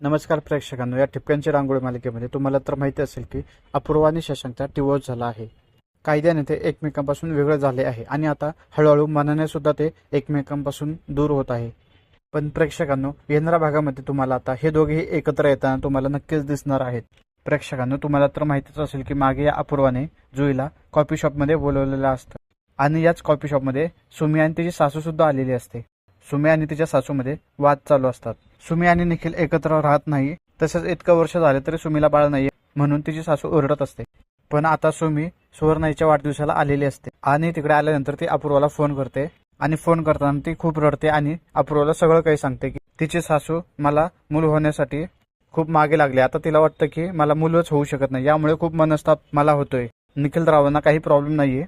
नमस्कार प्रेक्षकांनो या ठिपक्यांची रांगोळी मालिकेमध्ये तुम्हाला तर माहिती असेल की अपूर्वा आणि शशांकचा डिवोर्स झाला आहे. कायद्याने ते एकमेकांपासून वेगळं झाले आहे आणि आता हळूहळू मनाने सुद्धा ते एकमेकांपासून दूर होत आहे. पण प्रेक्षकांनो येणाऱ्या भागामध्ये तुम्हाला आता हे दोघेही एकत्र येताना तुम्हाला नक्कीच दिसणार आहेत. प्रेक्षकांनो तुम्हाला तर माहितीच असेल की मागे या अपूर्वाने जुईला कॉफी शॉपमध्ये बोलवलेलं असतं. आणि याच कॉफी शॉपमध्ये सुमी आणि तिची सासू सुद्धा आलेली असते. सुमी आणि तिच्या सासूमध्ये वाद चालू असतात. सुमी आणि निखिल एकत्र राहत नाही तसेच इतकं वर्ष झाले तरी सुमीला बाळ नाही म्हणून तिची सासू ओरडत असते. पण आता सुमी सुवर्णाईच्या वाढदिवसाला आलेली असते आणि तिकडे आल्यानंतर ती अपूर्वाला फोन करते आणि फोन करताना ती खूप रडते आणि अपूर्वाला सगळं काही सांगते की तिची सासू मला मूल होण्यासाठी खूप मागे लागले. आता तिला वाटतं की मला मूलच होऊ शकत नाही. यामुळे खूप मनस्ताप मला होतोय. निखिल रावांना काही प्रॉब्लेम नाहीये.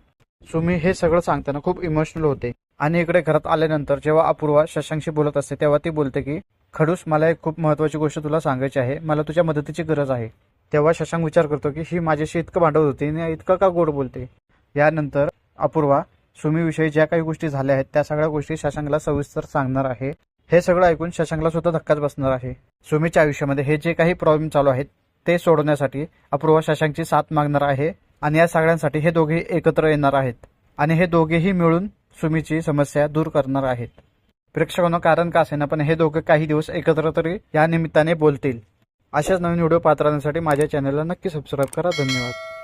सुमी हे सगळं सांगताना खूप इमोशनल होते. आणि इकडे घरात आल्यानंतर जेव्हा अपूर्वा शशांकशी बोलत असते तेव्हा ती बोलते की खडूस मला एक खूप महत्वाची गोष्ट तुला सांगायची आहे. मला तुझ्या मदतीची गरज आहे. तेव्हा शशांक विचार करतो की ही माझ्याशी इतकं भांडवत होती आणि इतकं का गोड बोलते? यानंतर अपूर्वा सुमीविषयी ज्या काही गोष्टी झाल्या आहेत त्या सगळ्या गोष्टी शशांकला सविस्तर सांगणार आहे. हे सगळं ऐकून शशांकला सुद्धा धक्काच बसणार आहे. सुमीच्या आयुष्यामध्ये हे जे काही प्रॉब्लेम चालू आहेत ते सोडवण्यासाठी अपूर्वा शशांकची साथ मागणार आहे आणि या सगळ्यांसाठी हे दोघे एकत्र येणार आहेत. आणि हे दोघेही मिळून सुमीची समस्या दूर करणार आहेत. प्रेक्षकांना कारण का असेना पण हे दोघं काही दिवस एकत्र तरी या निमित्ताने बोलतील. अशाच नवीन व्हिडिओ पाहत माझ्या चॅनलला नक्की सबस्क्राईब करा. धन्यवाद.